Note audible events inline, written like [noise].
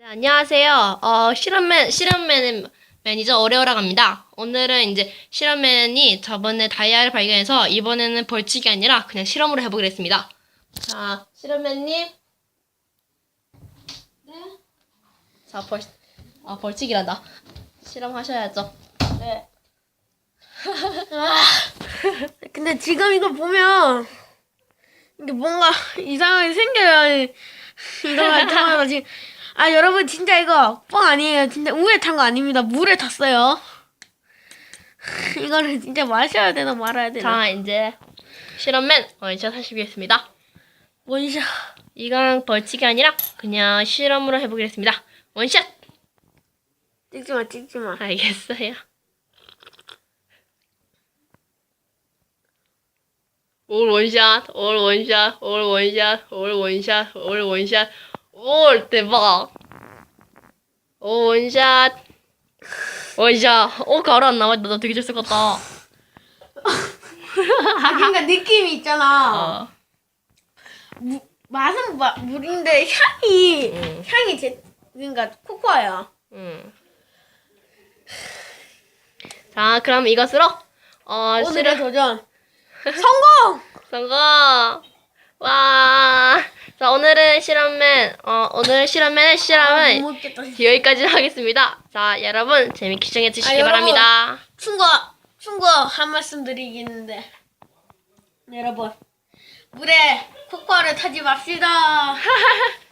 네, 안녕하세요. 어, 실험맨, 실험맨 매니저 오레오라고 합니다. 오늘은 이제 실험맨이 저번에 다이아를 발견해서 이번에는 벌칙이 아니라 그냥 실험으로 해보기로 했습니다. 자, 실험맨님. 네. 자, 벌, 아, 벌칙이란다. 실험하셔야죠. 네. [laughs] 아, 근데 지금 이거 보면 이게 뭔가 이상하게 생겨요. 이거 타면 [laughs] 지금 아 여러분 진짜 이거 뻥 아니에요. 진짜 우에 탄 거 아닙니다. 물에 탔어요. [laughs] 이거를 진짜 마셔야 되나 말아야 되나? 자, 이제 실험맨 원샷 하시겠습니다. 원샷. 이건 벌칙이 아니라 그냥 실험으로 해보기로 했습니다. 원샷! 찍지 마, 찍지 마. 알겠어요. 올 원샷, 올 원샷, 올 원샷, 올 원샷, 올 원샷, 올 대박. 올 원샷, 원샷. 오 가루 안 나와. 나 되게 잘쓸 것 같다. 아, 그러니까 느낌이 있잖아. 어, 무, 맛은 마, 물인데 향이 음. 향이 제 그러니까 코코아야. 음. 자, 그럼 이것으로 어 오늘의 실험 도전 성공. [laughs] 성공! 와! 자, 오늘은 실험맨, 어, 오늘 실험맨의 아, 실험은 못 먹겠다. 여기까지 하겠습니다. 자, 여러분, 재밌게 시청해 주시기 아, 여러분. 바랍니다. 충고 충고 한 말씀 드리겠는데 여러분 물에 코코아를 타지 맙시다. [laughs]